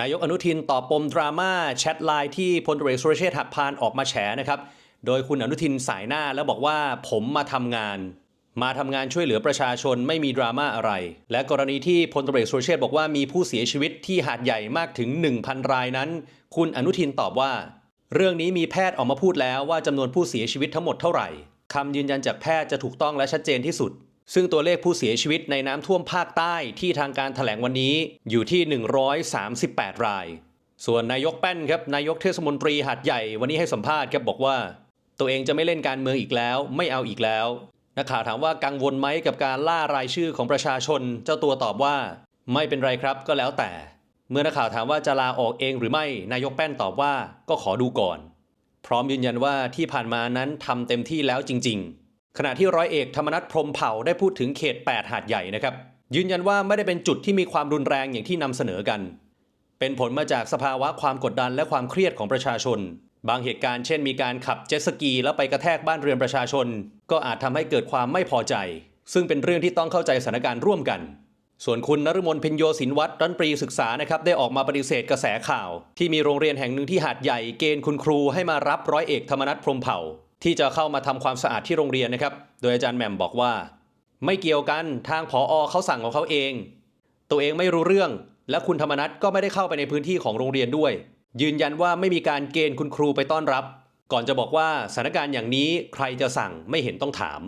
นายกอนุทินตอบปมดราม่าแชทไลน์ที่พลตรเอกสุรเชษฐ์หักพานออกมาแฉนะครับ โดยคุณอนุทินสายหน้าแล้วบอกว่าผมมาทำงาน มาทำงานช่วยเหลือประชาชนไม่มีดราม่าอะไร และกรณีที่พลตรเอกสุรเชษฐ์บอกว่ามีผู้เสียชีวิตที่หาดใหญ่มากถึง 1,000 รายนั้น คุณอนุทินตอบว่า เรื่องนี้มีแพทย์ออกมาพูดแล้วว่าจำนวนผู้เสียชีวิตทั้งหมดเท่าไหร่คำยืนยันจากแพทย์จะถูกต้องและชัดเจนที่สุด ซึ่งตัวเลขผู้เสียชีวิตในน้ำท่วมภาคใต้ที่ทางการแถลงวันนี้อยู่ที่ 138 ราย ส่วนนายกแป้นครับนายกเทศมนตรีหาดใหญ่วันนี้ให้สัมภาษณ์ครับบอกว่า ตัวเองจะไม่เล่นการเมืองอีกแล้ว ไม่เอาอีกแล้วนักข่าวถามว่ากังวลไหมกับการล่ารายชื่อของประชาชน เจ้าตัวตอบว่า ไม่เป็นไรครับก็แล้วแต่ เมื่อนักข่าวถามว่าจะลาออกเองหรือไม่นายกแป้นตอบว่าก็ขอดูก่อน พร้อมยืนยันว่าที่ผ่านมานั้นทำเต็มที่แล้วจริง ๆ ขณะที่ร้อยเอกธรรมนัฐพรมเผ่าได้พูดถึงเขต 8 หาดใหญ่นะครับ ยืนยันว่าไม่ได้เป็นจุดที่มีความรุนแรงอย่างที่นำเสนอกัน เป็นผลมาจากสภาวะความกดดันและความเครียดของประชาชน บางเหตุการณ์เช่นมีการขับเจ็ตสกีแล้วไปกระแทกบ้านเรือนประชาชน ก็อาจทำให้เกิดความไม่พอใจ ซึ่งเป็นเรื่องที่ต้องเข้าใจสถานการณ์ร่วมกัน ส่วนคุณนฤมลเพ็ญโยสินวัตรรัฐมนตรีศึกษานะครับได้ออกมาปฏิเสธกระแสข่าว ที่มีโรงเรียนแห่งหนึ่งที่หาดใหญ่เกณฑ์คุณครูให้มารับร้อยเอกธรรมนัฐพรมเผ่า ที่จะเข้ามาทำความสะอาดที่โรงเรียนนะครับ โดยอาจารย์แหม่มบอกว่า ไม่เกี่ยวกันทางผออเขาสั่งของเขาเอง ตัวเองไม่รู้เรื่อง และคุณธรรมนัฐก็ไม่ได้เข้าไปในพื้นที่ของโรงเรียนด้วย ยืนยันว่าไม่มีการเกณฑ์คุณครูไปต้อนรับ ก่อนจะบอกว่าสถานการณ์อย่างนี้ใครจะสั่งไม่เห็นต้องถาม